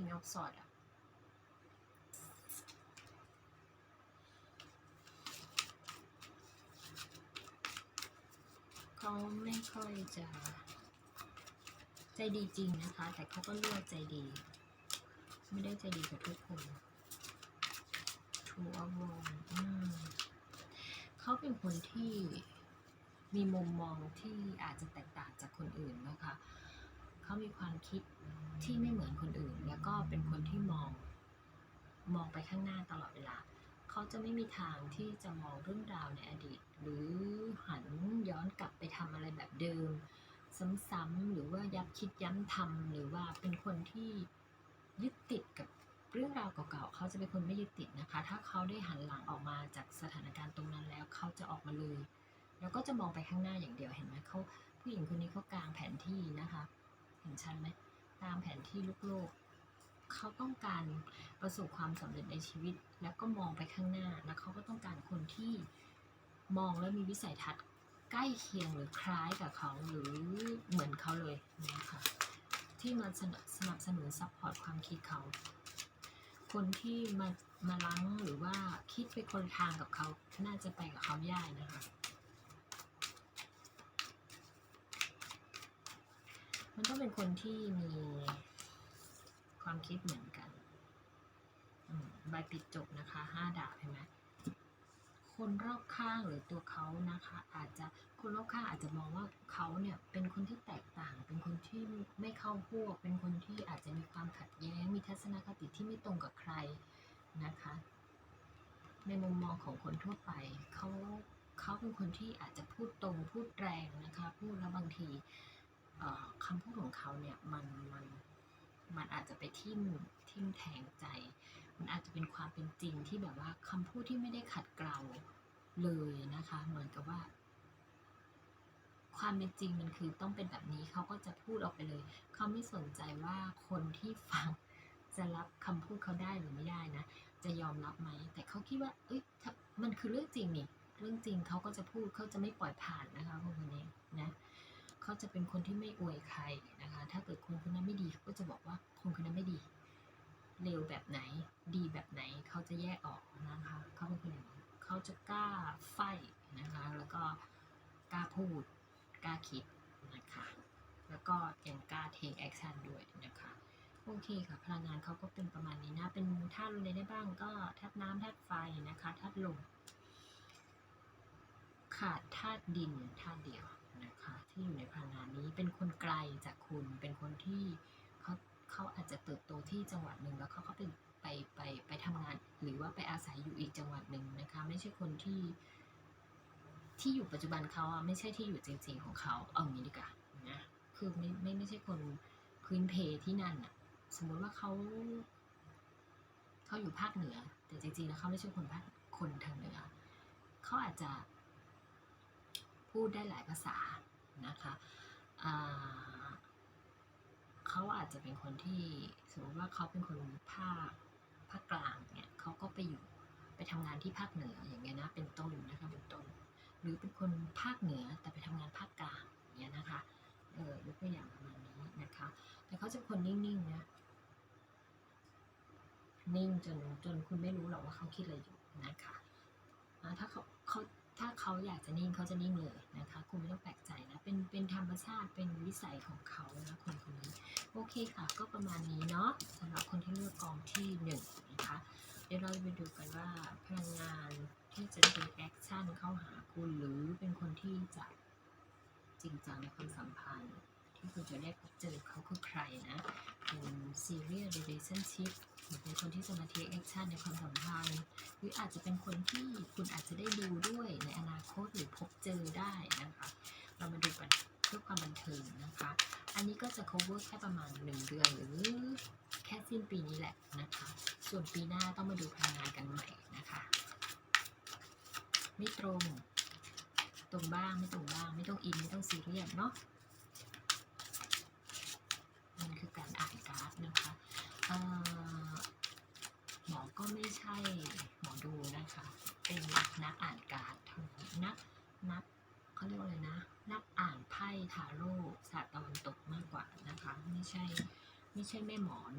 King of Swords อะเขาไม่ค่อยจะ ใจดีจริงนะคะ แต่เขาก็เลือกใจดี ไม่ได้ใจดีกับทุกคน True of Wrong อืมเขาเป็นคนที่มีมุมมองที่อาจจะแตกต่างจากคนอื่นนะคะ เขามีความคิดที่ไม่เหมือนคนอื่น แล้วก็เป็นคนที่มอง มองไปข้างหน้าตลอดเวลา เขาจะไม่มีทางที่จะมองเรื่องราวในอดีต หรือหันย้อนกลับไปทำอะไรแบบเดิม ซ้ำๆหรือว่ายับคิดย้ำทำหรือว่าเป็นคนที่ยึดติดกับเรื่องราวเก่าๆ เขาจะเป็นคนไม่ยึดติดนะคะ ถ้าเขาได้หันหลังออกมาจากสถานการณ์ตรงนั้นแล้ว เขาจะออกมาเลย แล้วก็จะมองไปข้างหน้าอย่างเดียว เห็นไหมเขาผู้หญิงคนนี้เขากางแผนที่นะคะ เห็นชัดไหมตามแผนที่ลูกโลก เขาต้องการประสบความสำเร็จในชีวิต แล้วก็มองไปข้างหน้า แล้วเขาก็ต้องการคนที่มองแล้วมีวิสัยทัศน์ใกล้เคียงหรือคล้ายกับเขาหรือเหมือนเขาเลยนะคะที่มาสนับสนุนซัพพอร์ตความคิดเขา คนที่มามาลังหรือว่าคิดไปคนทางกับเขา น่าจะไปกับเขายากนะคะ มันต้องเป็นคนที่มีความคิดเหมือนกันใบปิดจบนะคะห้าดาบเห็นไหมคนรอบข้างหรือตัวเขานะคะ อาจจะคนรอบข้างอาจจะมองว่าเขาเนี่ยเป็นคนที่แตกต่าง เป็นคนที่ไม่เข้าพวก เป็นคนที่อาจจะมีความขัดแย้ง มีทัศนคติที่ไม่ตรงกับใครนะคะ ในมุมมองของคนทั่วไปเขาเขาเป็นคนที่อาจจะพูดตรงพูดแรงนะคะ พูดแล้วบางที คำพูดของเขาเนี่ยมันมันมันอาจจะไปทิ่มทิ่มแทงใจ มันอาจจะเป็นความเป็นจริงที่แบบว่าคำพูดที่ไม่ได้ขัดเกลาเลยนะคะ เหมือนกับว่า ความเป็นจริงมันคือต้องเป็นแบบนี้เขาก็จะพูดออกไปเลย เขาไม่สนใจว่าคนที่ฟังจะรับคำพูดเขาได้หรือไม่ได้นะ จะยอมรับไหม แต่เขาคิดว่า เอ้ย มันคือเรื่องจริงนี่ เรื่องจริงเขาก็จะพูดเขาจะไม่ปล่อยผ่านนะคะคนคนนี้นะ เขาจะเป็นคนที่ไม่อวยใครนะคะ ถ้าเกิดคนคนนั้นไม่ดีเขาก็จะบอกว่าคนคนนั้นไม่ดีเร็วแบบไหน ดีแบบไหนเขาจะแยกออกนะคะเขาเป็นคนเขาจะกล้าไฟนะคะ แล้วก็กล้าพูดกล้าคิดนะคะ แล้วก็ยังกล้า take action ด้วยนะคะโอเคค่ะพลังงานเขาก็เป็นประมาณนี้นะ เป็นธาตุอะไรได้บ้างก็ธาตุน้ำธาตุไฟนะคะธาตุลมขาดธาตุดินธาตุเดียว นะคะที่อยู่ในพลังงานนี้เป็นคนไกลจากคุณเป็นคนที่เขาเขาอาจจะเติบโตที่จังหวัดหนึ่งแล้วเขาก็ไปไปไปไปทำงานหรือว่าไปอาศัยอยู่อีกจังหวัดหนึ่งนะคะไม่ใช่คนที่ ที่อยู่ปัจจุบันเขาอะไม่ใช่ที่อยู่จริง ๆของเขาเอางี้ดีกว่านะคือไม่ไม่ไม่ใช่คนพื้นเพที่นั่นอะสมมติว่าเขาเขาอยู่ภาคเหนือ แต่จริงๆแล้วเขาไม่ใช่คนภาคคนทางเหนือเขาอาจจะ พูดได้หลายภาษานะคะเขาอาจจะเป็นคนที่สมมติว่าเขาเป็นคนภาคภาคกลางเนี่ยเขาก็ไปอยู่ไปทำงานที่ภาคเหนืออย่างเงี้ยนะเป็นต้นนะคะเป็นต้น หรือเป็นคนภาคเหนือแต่ไปทำงานภาคกลางเงี้ยนะคะเออยกตัวอย่างประมาณนี้นะคะ แต่เขาจะเป็นคนนิ่งๆนะนิ่งจนจนคุณไม่รู้หรอกว่าเขาคิดอะไรอยู่นะคะถ้าเขาเขา ถ้าเขาอยากจะนิ่งเขาจะนิ่งเลยนะคะ คุณไม่ต้องแปลกใจนะ เป็นเป็นธรรมชาติเป็นวิสัยของเขานะคนคนนี้ โอเคค่ะ ก็ประมาณนี้เนาะสำหรับคนที่เลือกกองที่หนึ่งนะคะ เดี๋ยวเราจะไปดูกันว่าพลังงานที่จะเป็นแอคชั่นเข้าหาคุณหรือเป็นคนที่จะจริงจังในความสัมพันธ์ ที่คุณจะได้พบเจอเขาคือใครนะเป็น serious relationship หรือเป็นคนที่จะมา take action ในความสัมพันธ์หรืออาจจะเป็นคนที่คุณอาจจะได้ดูด้วยในอนาคตหรือพบเจอได้นะคะ เรามาดูกันเพื่อความบันเทิงนะคะ อันนี้ก็จะ cover แค่ประมาณ 1 เดือนหรือแค่สิ้นปีนี้แหละนะคะ ส่วนปีหน้าต้องมาดูพลังงานกันใหม่นะคะไม่ตรง ตรงบ้างไม่ตรงบ้าง ไม่ต้องอิน ไม่ต้องซีเรียสเนาะ มันคือการอ่านการ์ดนะคะเอ่อ หมอก็ไม่ใช่หมอดูนะคะ เป็นนักอ่านการ์ดทำนักนักเขาเรียกว่าอะไรนะ นักอ่านไพ่ทาโร่ศาสตร์ตะวันตกมากกว่านะคะ ไม่ใช่ ไม่ใช่แม่หมอ